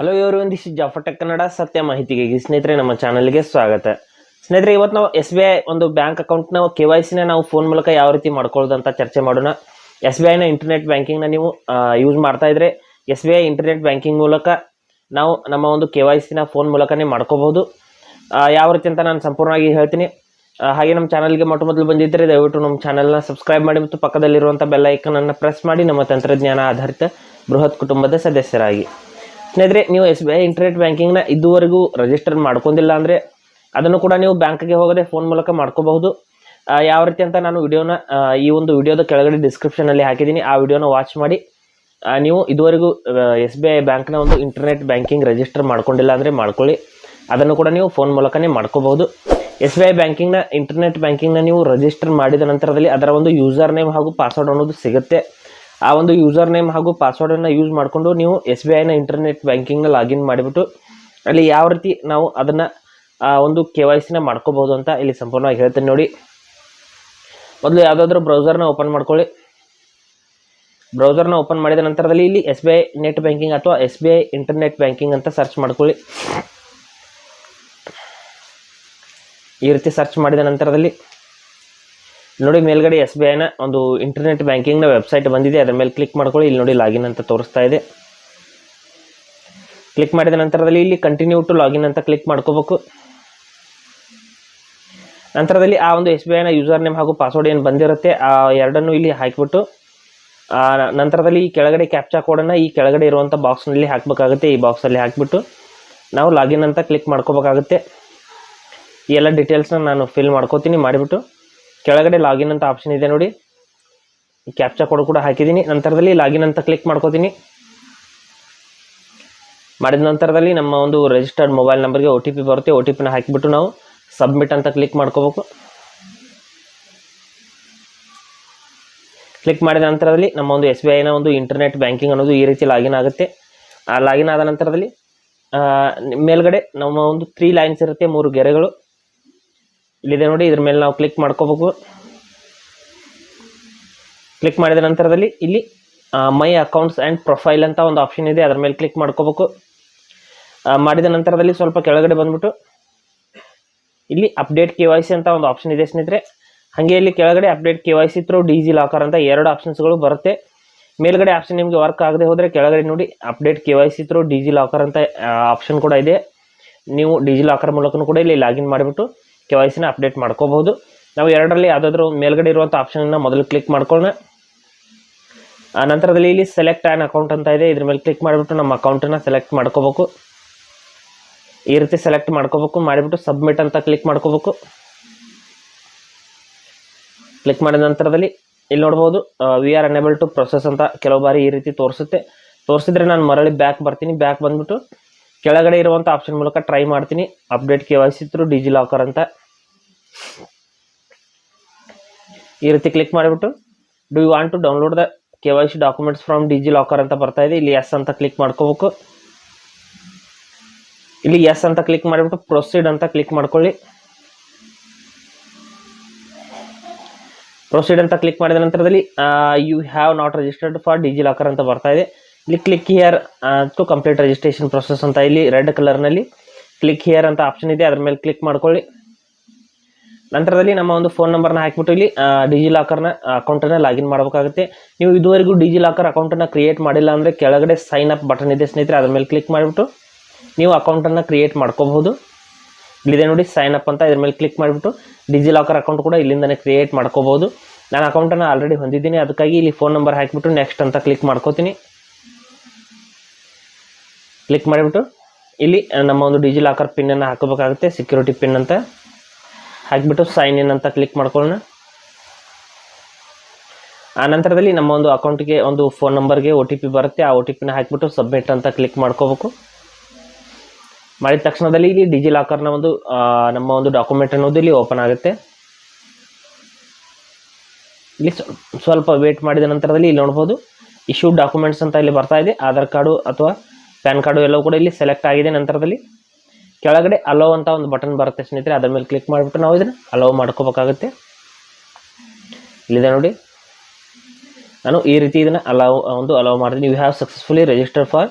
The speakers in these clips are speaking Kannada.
ಹಲೋ ಇವರು ಒಂದಿಷ್ಟು ಜಾಫಟೆಕ್ ಕನ್ನಡ ಸತ್ಯ ಮಾಹಿತಿಗಾಗಿ ಸ್ನೇಹಿತರೆ, ನಮ್ಮ ಚಾನಲ್ಗೆ ಸ್ವಾಗತ. ಸ್ನೇಹಿತರೆ, ಇವತ್ತು ನಾವು ಎಸ್ ಬಿ ಐ ಒಂದು ಬ್ಯಾಂಕ್ ಅಕೌಂಟ್ನ ಕೆ ವೈ ಸಿನ ನಾವು ಫೋನ್ ಮೂಲಕ ಯಾವ ರೀತಿ ಮಾಡ್ಕೊಳ್ಳೋದು ಅಂತ ಚರ್ಚೆ ಮಾಡೋಣ. ಎಸ್ ಬಿ ಐನ ಇಂಟರ್ನೆಟ್ ಬ್ಯಾಂಕಿಂಗ್ನ ನೀವು ಯೂಸ್ ಮಾಡ್ತಾ ಇದ್ರೆ S B I internet banking ಮೂಲಕ ನಾವು ನಮ್ಮ ಒಂದು ಕೆ ವೈ ಸಿನ ಫೋನ್ ಮೂಲಕನೇ ಮಾಡ್ಕೋಬಹುದು. ಯಾವ ರೀತಿ ಅಂತ ನಾನು ಸಂಪೂರ್ಣವಾಗಿ ಹೇಳ್ತೀನಿ. ಹಾಗೆ ನಮ್ಮ ಚಾನಲ್ಗೆ ಮೊಟ್ಟ ಮೊದಲು ಬಂದಿದ್ದರೆ ದಯವಿಟ್ಟು ನಮ್ಮ ಚಾನಲ್ನ ಸಬ್ಸ್ಕ್ರೈಬ್ ಮಾಡಿ ಮತ್ತು ಪಕ್ಕದಲ್ಲಿರುವಂಥ ಬೆಲ್ ಐಕನನ್ನು ಪ್ರೆಸ್ ಮಾಡಿ. ನಮ್ಮ ತಂತ್ರಜ್ಞಾನ ಆಧಾರಿತ ಬೃಹತ್ ಕುಟುಂಬದ ಸದಸ್ಯರಾಗಿ. ಸ್ನೇಹಿತರೆ, ನೀವು ಎಸ್ ಬಿ ಐ ಇಂಟರ್ನೆಟ್ ಬ್ಯಾಂಕಿಂಗ್ನ ಇದುವರೆಗೂ ರಿಜಿಸ್ಟರ್ ಮಾಡ್ಕೊಂಡಿಲ್ಲ ಅಂದರೆ ಅದನ್ನು ಕೂಡ ನೀವು ಬ್ಯಾಂಕ್ಗೆ ಹೋಗದೆ ಫೋನ್ ಮೂಲಕ ಮಾಡ್ಕೋಬಹುದು. ಯಾವ ರೀತಿ ಅಂತ ನಾನು ವಿಡಿಯೋನ ಈ ಒಂದು ವಿಡಿಯೋದ ಕೆಳಗಡೆ ಡಿಸ್ಕ್ರಿಪ್ಷನಲ್ಲಿ ಹಾಕಿದ್ದೀನಿ. ಆ ವಿಡಿಯೋನ ವಾಚ್ ಮಾಡಿ ನೀವು ಇದುವರೆಗೂ ಎಸ್ ಬಿ ಐ ಬ್ಯಾಂಕ್ನ ಒಂದು ಇಂಟರ್ನೆಟ್ ಬ್ಯಾಂಕಿಂಗ್ ರಿಜಿಸ್ಟರ್ ಮಾಡ್ಕೊಂಡಿಲ್ಲ ಅಂದರೆ ಮಾಡ್ಕೊಳ್ಳಿ. ಅದನ್ನು ಕೂಡ ನೀವು ಫೋನ್ ಮೂಲಕನೇ ಮಾಡ್ಕೋಬಹುದು. ಎಸ್ ಬಿ ಐ ಬ್ಯಾಂಕಿಂಗ್ನ ಇಂಟರ್ನೆಟ್ ಬ್ಯಾಂಕಿಂಗ್ನ ನೀವು ರಿಜಿಸ್ಟರ್ ಮಾಡಿದ ನಂತರದಲ್ಲಿ ಅದರ ಒಂದು ಯೂಸರ್ ನೇಮ್ ಹಾಗೂ ಪಾಸ್ವರ್ಡ್ ಅನ್ನೋದು ಸಿಗುತ್ತೆ. ಆ ಒಂದು ಯೂಸರ್ ನೇಮ್ ಹಾಗೂ ಪಾಸ್ವರ್ಡನ್ನು ಯೂಸ್ ಮಾಡಿಕೊಂಡು ನೀವು ಎಸ್ ಬಿ ಐನ ಇಂಟರ್ನೆಟ್ ಬ್ಯಾಂಕಿಂಗ್ನ ಲಾಗಿನ್ ಮಾಡಿಬಿಟ್ಟು ಅಲ್ಲಿ ಯಾವ ರೀತಿ ನಾವು ಅದನ್ನು ಒಂದು ಕೆ ವೈ ಸಿನ ಮಾಡ್ಕೋಬಹುದು ಅಂತ ಇಲ್ಲಿ ಸಂಪೂರ್ಣವಾಗಿ ಹೇಳ್ತೇನೆ ನೋಡಿ. ಮೊದಲು ಯಾವುದಾದ್ರೂ ಬ್ರೌಸರ್ನ ಓಪನ್ ಮಾಡ್ಕೊಳ್ಳಿ. ಬ್ರೌಸರ್ನ ಓಪನ್ ಮಾಡಿದ ನಂತರದಲ್ಲಿ ಇಲ್ಲಿ S B I net banking ಅಥವಾ S B I internet banking ಅಂತ ಸರ್ಚ್ ಮಾಡ್ಕೊಳ್ಳಿ. ಈ ರೀತಿ ಸರ್ಚ್ ಮಾಡಿದ ನಂತರದಲ್ಲಿ ನೋಡಿ, ಮೇಲ್ಗಡೆ ಎಸ್ ಬಿ ಐನ ಒಂದು ಇಂಟರ್ನೆಟ್ ಬ್ಯಾಂಕಿಂಗ್ನ ವೆಬ್ಸೈಟ್ ಬಂದಿದೆ. ಅದರ ಮೇಲೆ ಕ್ಲಿಕ್ ಮಾಡ್ಕೊಳ್ಳಿ. ಇಲ್ಲಿ ನೋಡಿ ಲಾಗಿನ್ ಅಂತ ತೋರಿಸ್ತಾ ಇದೆ. ಕ್ಲಿಕ್ ಮಾಡಿದ ನಂತರದಲ್ಲಿ ಇಲ್ಲಿ ಕಂಟಿನ್ಯೂ ಟು ಲಾಗಿನ್ ಅಂತ ಕ್ಲಿಕ್ ಮಾಡ್ಕೋಬೇಕು. ನಂತರದಲ್ಲಿ ಆ ಒಂದು ಎಸ್ ಬಿ ಐನ ಯೂಸರ್ ನೇಮ್ ಹಾಗೂ ಪಾಸ್ವರ್ಡ್ ಏನು ಬಂದಿರುತ್ತೆ, ಆ ಎರಡನ್ನು ಇಲ್ಲಿ ಹಾಕಿಬಿಟ್ಟು ನಂತರದಲ್ಲಿ ಈ ಕೆಳಗಡೆ ಕ್ಯಾಪ್ಚಾ ಕೋಡನ್ನು ಈ ಕೆಳಗಡೆ ಇರುವಂಥ ಬಾಕ್ಸ್ನಲ್ಲಿ ಹಾಕಬೇಕಾಗುತ್ತೆ. ಈ ಬಾಕ್ಸಲ್ಲಿ ಹಾಕಿಬಿಟ್ಟು ನಾವು ಲಾಗಿನ್ ಅಂತ ಕ್ಲಿಕ್ ಮಾಡ್ಕೋಬೇಕಾಗುತ್ತೆ. ಎಲ್ಲ ಡೀಟೇಲ್ಸ್ನ ನಾನು ಫಿಲ್ ಮಾಡ್ಕೋತೀನಿ. ಮಾಡಿಬಿಟ್ಟು ಕೆಳಗಡೆ ಲಾಗಿನ್ ಅಂತ ಆಪ್ಷನ್ ಇದೆ ನೋಡಿ. ಈ ಕ್ಯಾಪ್ಚಾ ಕೋಡ್ ಕೂಡ ಹಾಕಿದ್ದೀನಿ ನಂತರದಲ್ಲಿ ಲಾಗಿನ್ ಅಂತ ಕ್ಲಿಕ್ ಮಾಡ್ಕೋತೀನಿ. ಮಾಡಿದ ನಂತರದಲ್ಲಿ ನಮ್ಮ ಒಂದು ರಿಜಿಸ್ಟರ್ಡ್ ಮೊಬೈಲ್ ನಂಬರ್ಗೆ ಒ ಟಿ ಪಿ ಬರುತ್ತೆ. ಒ ಟಿ ಪಿನ ಹಾಕಿಬಿಟ್ಟು ನಾವು ಸಬ್ಮಿಟ್ ಅಂತ ಕ್ಲಿಕ್ ಮಾಡ್ಕೋಬೇಕು. ಕ್ಲಿಕ್ ಮಾಡಿದ ನಂತರದಲ್ಲಿ ನಮ್ಮ ಒಂದು ಎಸ್ ಬಿ ಐನ ಒಂದು ಇಂಟರ್ನೆಟ್ ಬ್ಯಾಂಕಿಂಗ್ ಅನ್ನೋದು ಈ ರೀತಿ ಲಾಗಿನ್ ಆಗುತ್ತೆ. ಆ ಲಾಗಿನ್ ಆದ ನಂತರದಲ್ಲಿ ಮೇಲ್ಗಡೆ ನಮ್ಮ ಒಂದು ತ್ರೀ ಲೈನ್ಸ್ ಇರುತ್ತೆ, ಮೂರು ಗೆರೆಗಳು. ಇಲ್ಲಿದೆ ನೋಡಿ, ಇದ್ರ ಮೇಲೆ ನಾವು ಕ್ಲಿಕ್ ಮಾಡ್ಕೋಬೇಕು. ಕ್ಲಿಕ್ ಮಾಡಿದ ನಂತರದಲ್ಲಿ ಇಲ್ಲಿ ಮೈ ಅಕೌಂಟ್ಸ್ ಆ್ಯಂಡ್ ಪ್ರೊಫೈಲ್ ಅಂತ ಒಂದು ಆಪ್ಷನ್ ಇದೆ, ಅದರ ಮೇಲೆ ಕ್ಲಿಕ್ ಮಾಡ್ಕೋಬೇಕು. ಮಾಡಿದ ನಂತರದಲ್ಲಿ ಸ್ವಲ್ಪ ಕೆಳಗಡೆ ಬಂದ್ಬಿಟ್ಟು, ಇಲ್ಲಿ ಅಪ್ಡೇಟ್ ಕೆ ವೈ ಸಿ ಅಂತ ಒಂದು ಆಪ್ಷನ್ ಇದೆ ಸ್ನೇಹಿತರೆ. ಹಾಗೆ ಇಲ್ಲಿ ಕೆಳಗಡೆ update K Y C through DigiLocker ಅಂತ ಎರಡು ಆಪ್ಷನ್ಸ್ಗಳು ಬರುತ್ತೆ. ಮೇಲ್ಗಡೆ ಆಪ್ಷನ್ ನಿಮಗೆ ವರ್ಕ್ ಆಗದೆ ಹೋದರೆ ಕೆಳಗಡೆ ನೋಡಿ update K Y C through DigiLocker ಅಂತ ಆಪ್ಷನ್ ಕೂಡ ಇದೆ. ನೀವು ಡಿಜಿ ಲಾಕರ್ ಮೂಲಕನೂ ಕೂಡ ಇಲ್ಲಿ ಲಾಗಿನ್ ಮಾಡಿಬಿಟ್ಟು ಕೆ ವೈ ಸಿನ ಅಪ್ಡೇಟ್ ಮಾಡ್ಕೋಬಹುದು. ನಾವು ಎರಡರಲ್ಲಿ ಯಾವುದಾದ್ರೂ ಮೇಲ್ಗಡೆ ಇರುವಂಥ ಆಪ್ಷನ್ನ ಮೊದಲು ಕ್ಲಿಕ್ ಮಾಡ್ಕೊಳ್ಳೋಣ. ಆ, ನಂತರದಲ್ಲಿ ಇಲ್ಲಿ ಸೆಲೆಕ್ಟ್ ಆ್ಯನ್ ಅಕೌಂಟ್ ಅಂತ ಇದೆ. ಇದ್ರ ಮೇಲೆ ಕ್ಲಿಕ್ ಮಾಡಿಬಿಟ್ಟು ನಮ್ಮ ಅಕೌಂಟನ್ನು ಸೆಲೆಕ್ಟ್ ಮಾಡ್ಕೋಬೇಕು. ಈ ರೀತಿ ಸೆಲೆಕ್ಟ್ ಮಾಡ್ಕೋಬೇಕು. ಮಾಡಿಬಿಟ್ಟು ಸಬ್ಮಿಟ್ ಅಂತ ಕ್ಲಿಕ್ ಮಾಡ್ಕೋಬೇಕು. ಕ್ಲಿಕ್ ಮಾಡಿದ ನಂತರದಲ್ಲಿ ಇಲ್ಲಿ ನೋಡ್ಬೋದು V R enable to process ಅಂತ ಕೆಲವು ಬಾರಿ ಈ ರೀತಿ ತೋರಿಸುತ್ತೆ. ತೋರಿಸಿದ್ರೆ ನಾನು ಮರಳಿ ಬ್ಯಾಕ್ ಬರ್ತೀನಿ. ಬ್ಯಾಕ್ ಬಂದ್ಬಿಟ್ಟು ಕೆಳಗಡೆ ಇರುವಂಥ ಆಪ್ಷನ್ ಮೂಲಕ ಟ್ರೈ ಮಾಡ್ತೀನಿ. Update K Y C DigiLocker ಅಂತ. ಈ ರೀತಿ ಕ್ಲಿಕ್ ಮಾಡಿಬಿಟ್ಟು do you want to download the K Y C documents from DigiLocker ಅಂತ ಬರ್ತಾ ಇದೆ. ಇಲ್ಲಿ ಎಸ್ ಅಂತ ಕ್ಲಿಕ್ ಮಾಡ್ಕೋಬೇಕು. ಇಲ್ಲಿ ಎಸ್ ಅಂತ ಕ್ಲಿಕ್ ಮಾಡಿಬಿಟ್ಟು ಪ್ರೊಸೀಡ್ ಅಂತ ಕ್ಲಿಕ್ ಮಾಡ್ಕೊಳ್ಳಿ. ಪ್ರೊಸೀಡ್ ಅಂತ ಕ್ಲಿಕ್ ಮಾಡಿದ ನಂತರದಲ್ಲಿ you have not registered for DigiLocker ಅಂತ ಬರ್ತಾ ಇದೆ. ಇಲ್ಲಿ click here to complete registration process ಅಂತ ಇಲ್ಲಿ ರೆಡ್ ಕಲರ್ನಲ್ಲಿ ಕ್ಲಿಕ್ ಹಿಯರ್ ಅಂತ ಆಪ್ಷನ್ ಇದೆ. ಅದ್ರ ಮೇಲೆ ಕ್ಲಿಕ್ ಮಾಡ್ಕೊಳ್ಳಿ. ನಂತರದಲ್ಲಿ ನಮ್ಮ ಒಂದು ಫೋನ್ ನಂಬರ್ನ ಹಾಕಿಬಿಟ್ಟು ಇಲ್ಲಿ ಡಿಜಿ ಲಾಕರ್ನ ಅಕೌಂಟನ್ನ ಲಾಗಿನ್ ಮಾಡಬೇಕಾಗುತ್ತೆ. ನೀವು ಇದುವರೆಗೂ ಡಿಜಿ ಲಾಕರ್ ಅಕೌಂಟನ್ನು ಕ್ರಿಯೇಟ್ ಮಾಡಿಲ್ಲ ಅಂದರೆ ಕೆಳಗಡೆ ಸೈನ್ ಅಪ್ ಬಟನ್ ಇದೆ ಸ್ನೇಹಿತರೆ, ಅದ್ರ ಮೇಲೆ ಕ್ಲಿಕ್ ಮಾಡಿಬಿಟ್ಟು ನೀವು ಅಕೌಂಟನ್ನು ಕ್ರಿಯೇಟ್ ಮಾಡ್ಕೋಬಹುದು. ಇಲ್ಲಿದೆ ನೋಡಿ ಸೈನ್ ಅಪ್ ಅಂತ, ಇದ್ರ ಮೇಲೆ ಕ್ಲಿಕ್ ಮಾಡಿಬಿಟ್ಟು ಡಿಜಿ ಲಾಕರ್ ಅಕೌಂಟ್ ಕೂಡ ಇಲ್ಲಿಂದನೇ ಕ್ರಿಯೇಟ್ ಮಾಡ್ಕೋಬಹುದು. ನಾನು ಅಕೌಂಟನ್ನು ಆಲ್ರೆಡಿ ಹೊಂದಿದ್ದೀನಿ. ಅದಕ್ಕಾಗಿ ಇಲ್ಲಿ ಫೋನ್ ನಂಬರ್ ಹಾಕಿಬಿಟ್ಟು ನೆಕ್ಸ್ಟ್ ಅಂತ ಕ್ಲಿಕ್ ಮಾಡ್ಕೋತೀನಿ. ಕ್ಲಿಕ್ ಮಾಡಿಬಿಟ್ಟು, ಇಲ್ಲಿ ನಮ್ಮ ಒಂದು ಡಿಜಿ ಲಾಕರ್ ಪಿನ್ನನ್ನು ಹಾಕಬೇಕಾಗುತ್ತೆ ಸೆಕ್ಯೂರಿಟಿ ಪಿನ್ ಅಂತ. ಹಾಕಿಬಿಟ್ಟು ಸೈನ್ ಇನ್ ಅಂತ ಕ್ಲಿಕ್ ಮಾಡ್ಕೊಳ್ಳೋಣ. ಆ ನಂತರದಲ್ಲಿ ನಮ್ಮ ಒಂದು ಅಕೌಂಟ್ಗೆ ಒಂದು ಫೋನ್ ನಂಬರ್ಗೆ ಒ ಟಿ ಪಿ ಬರುತ್ತೆ, ಆ ಒ ಟಿ ಪಿನ ಹಾಕಿಬಿಟ್ಟು ಸಬ್ಮಿಟ್ ಅಂತ ಕ್ಲಿಕ್ ಮಾಡ್ಕೋಬೇಕು. ಮಾಡಿದ ತಕ್ಷಣದಲ್ಲಿ ಇಲ್ಲಿ ಡಿಜಿ ಲಾಕರ್ನ ಒಂದು ನಮ್ಮ ಒಂದು ಡಾಕ್ಯುಮೆಂಟ್ ಅನ್ನೋದು ಇಲ್ಲಿ ಓಪನ್ ಆಗುತ್ತೆ. ಇಲ್ಲಿ ಸ್ವ- ಸ್ವಲ್ಪ ವೇಟ್ ಮಾಡಿದ ನಂತರದಲ್ಲಿ ಇಲ್ಲಿ ನೋಡ್ಬೋದು ಇಶ್ಯೂ ಡಾಕ್ಯುಮೆಂಟ್ಸ್ ಅಂತ ಇಲ್ಲಿ ಬರ್ತಾ ಇದೆ, ಆಧಾರ್ ಕಾರ್ಡು ಅಥವಾ ಪ್ಯಾನ್ ಕಾರ್ಡು ಎಲ್ಲವೂ ಕೂಡ ಇಲ್ಲಿ ಸೆಲೆಕ್ಟ್ ಆಗಿದೆ ನಂತರದಲ್ಲಿ. ಕೆಳಗಡೆ ಅಲೋ ಅಂತ ಒಂದು ಬಟನ್ ಬರುತ್ತೆ ಸ್ನೇಹಿತರೆ, ಅದರ ಮೇಲೆ ಕ್ಲಿಕ್ ಮಾಡಿಬಿಟ್ಟು ನಾವು ಇದನ್ನು ಅಲೋ ಮಾಡ್ಕೋಬೇಕಾಗುತ್ತೆ. ಇಲ್ಲಿದೆ ನೋಡಿ. ನಾನು ಈ ರೀತಿ ಇದನ್ನು ಅಲೋ ಒಂದು ಅಲೋ ಮಾಡ್ತೀನಿ you have successfully register for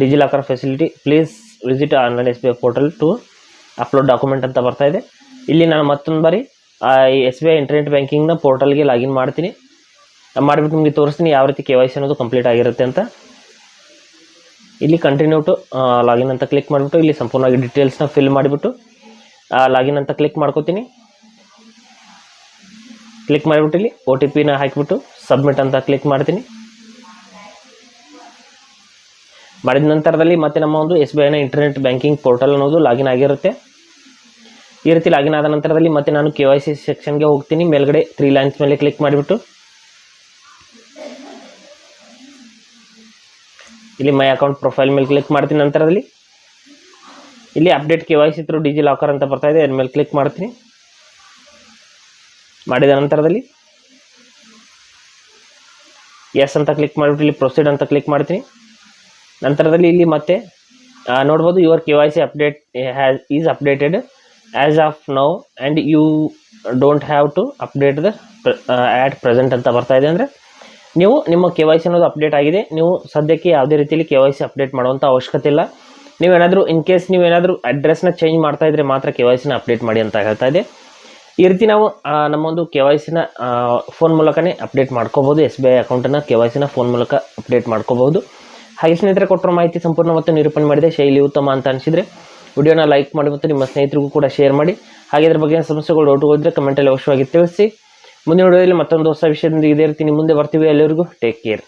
DigiLocker facility please visit online S B I portal to upload document ಅಂತ ಬರ್ತಾ ಇದೆ. ಇಲ್ಲಿ ನಾನು ಮತ್ತೊಂದು ಬಾರಿ ಎಸ್ ಬಿ ಐ ಇಂಟರ್ನೆಟ್ ಬ್ಯಾಂಕಿಂಗ್ನ ಪೋರ್ಟಲ್ಗೆ ಲಾಗಿನ್ ಮಾಡ್ತೀನಿ. ಮಾಡಿಬಿಟ್ಟು ನಿಮಗೆ ತೋರಿಸ್ತೀನಿ ಯಾವ ರೀತಿ ಕೆ ವೈ ಸಿ ಅನ್ನೋದು ಕಂಪ್ಲೀಟ್ ಆಗಿರುತ್ತೆ ಅಂತ. ಇಲ್ಲಿ ಕಂಟಿನ್ಯೂ ಟು ಲಾಗಿನ್ ಅಂತ ಕ್ಲಿಕ್ ಮಾಡಿಬಿಟ್ಟು ಇಲ್ಲಿ ಸಂಪೂರ್ಣವಾಗಿ ಡೀಟೇಲ್ಸ್ನ ಫಿಲ್ ಮಾಡಿಬಿಟ್ಟು ಲಾಗಿನ್ ಅಂತ ಕ್ಲಿಕ್ ಮಾಡ್ಕೋತೀನಿ. ಕ್ಲಿಕ್ ಮಾಡಿಬಿಟ್ಟು ಇಲ್ಲಿ ಒ ಟಿ ಪಿನ ಹಾಕಿಬಿಟ್ಟು ಸಬ್ಮಿಟ್ ಅಂತ ಕ್ಲಿಕ್ ಮಾಡ್ತೀನಿ. ಮಾಡಿದ ನಂತರದಲ್ಲಿ ಮತ್ತೆ ನಮ್ಮ ಒಂದು ಎಸ್ ಬಿ ಐನ ಇಂಟರ್ನೆಟ್ ಬ್ಯಾಂಕಿಂಗ್ ಪೋರ್ಟಲ್ ಅನ್ನೋದು ಲಾಗಿನ್ ಆಗಿರುತ್ತೆ. ಈ ರೀತಿ ಲಾಗಿನ್ ಆದ ನಂತರದಲ್ಲಿ ಮತ್ತೆ ನಾನು ಕೆ ವೈ ಸಿ ಸೆಕ್ಷನ್ಗೆ ಹೋಗ್ತೀನಿ. ಮೇಲ್ಗಡೆ ತ್ರೀ ಲೈನ್ಸ್ ಮೇಲೆ ಕ್ಲಿಕ್ ಮಾಡಿಬಿಟ್ಟು ಇಲ್ಲಿ ಮೈ ಅಕೌಂಟ್ ಪ್ರೊಫೈಲ್ ಮೇಲೆ ಕ್ಲಿಕ್ ಮಾಡ್ತೀನಿ ನಂತರದಲ್ಲಿ. ಇಲ್ಲಿ update K Y C through DigiLocker ಅಂತ ಬರ್ತಾ ಇದೆ, ಅದ್ರ ಮೇಲೆ ಕ್ಲಿಕ್ ಮಾಡ್ತೀನಿ. ಮಾಡಿದ ನಂತರದಲ್ಲಿ. ಎಸ್ ಅಂತ ಕ್ಲಿಕ್ ಮಾಡಿಬಿಟ್ಟು ಇಲ್ಲಿ ಪ್ರೊಸೀಡ್ ಅಂತ ಕ್ಲಿಕ್ ಮಾಡ್ತೀನಿ. ನಂತರದಲ್ಲಿ ಇಲ್ಲಿ ಮತ್ತೆ ನೋಡ್ಬೋದು your K Y C update has is updated as of now and you don't have to update the at present ಅಂತ ಬರ್ತಾ ಇದೆ ಅಂದರೆ ನೀವು ನಿಮ್ಮ ಕೆ ವೈ ಸಿ ಅನ್ನೋದು ಅಪ್ಡೇಟ್ ಆಗಿದೆ. ನೀವು ಸದ್ಯಕ್ಕೆ ಯಾವುದೇ ರೀತಿಯಲ್ಲಿ ಕೆ ವೈ ಸಿ ಅಪ್ಡೇಟ್ ಮಾಡುವಂಥ ಅವಶ್ಯಕತೆ ಇಲ್ಲ. ನೀವೇನಾದರೂ ಇನ್ ಕೇಸ್ ನೀವೇನಾದರೂ ಅಡ್ರೆಸ್ನ ಚೇಂಜ್ ಮಾಡ್ತಾ ಇದ್ರೆ ಮಾತ್ರ ಕೆ ವೈ ಸಿನ ಅಪ್ಡೇಟ್ ಮಾಡಿ ಅಂತ ಹೇಳ್ತಾ ಇದೆ. ಈ ರೀತಿ ನಾವು ನಮ್ಮೊಂದು ಕೆ ವೈ ಸಿನ ಫೋನ್ ಮೂಲಕನೇ ಅಪ್ಡೇಟ್ ಮಾಡ್ಕೋಬೋದು ಎಸ್ ಬಿ ಐ ಅಕೌಂಟನ್ನು ಕೆ ವೈ ಸಿನ ಫೋನ್ ಮೂಲಕ ಅಪ್ಡೇಟ್ ಮಾಡ್ಕೋಬೋದು ಹಾಗೆ ಸ್ನೇಹಿತರೆ, ಕೊಟ್ಟಿರೋ ಮಾಹಿತಿ ಸಂಪೂರ್ಣ ಮತ್ತು ನಿರೂಪಣೆ ಮಾಡಿದೆ. ಶೈಲಿ ಉತ್ತಮ ಅಂತ ಅನಿಸಿದರೆ ವಿಡಿಯೋನ ಲೈಕ್ ಮಾಡಿ ಮತ್ತು ನಿಮ್ಮ ಸ್ನೇಹಿತರಿಗೂ ಕೂಡ ಶೇರ್ ಮಾಡಿ. ಹಾಗೆ ಇದ್ರ ಬಗ್ಗೆ ಸಮಸ್ಯೆಗಳು ಡೌಟ್ ಹೋದರೆ ಕಮೆಂಟಲ್ಲಿ ಅವಶ್ಯವಾಗಿ ತಿಳಿಸಿ. ಮುಂದಿನ ವಿಡಿಯೋದಲ್ಲಿ ಮತ್ತೊಂದು ಹೊಸ ವಿಷಯದಿಂದ ಇದೇ ರೀತಿ ಮುಂದೆ ಬರ್ತೀವಿ. ಎಲ್ಲರಿಗೂ ಟೇಕ್ ಕೇರ್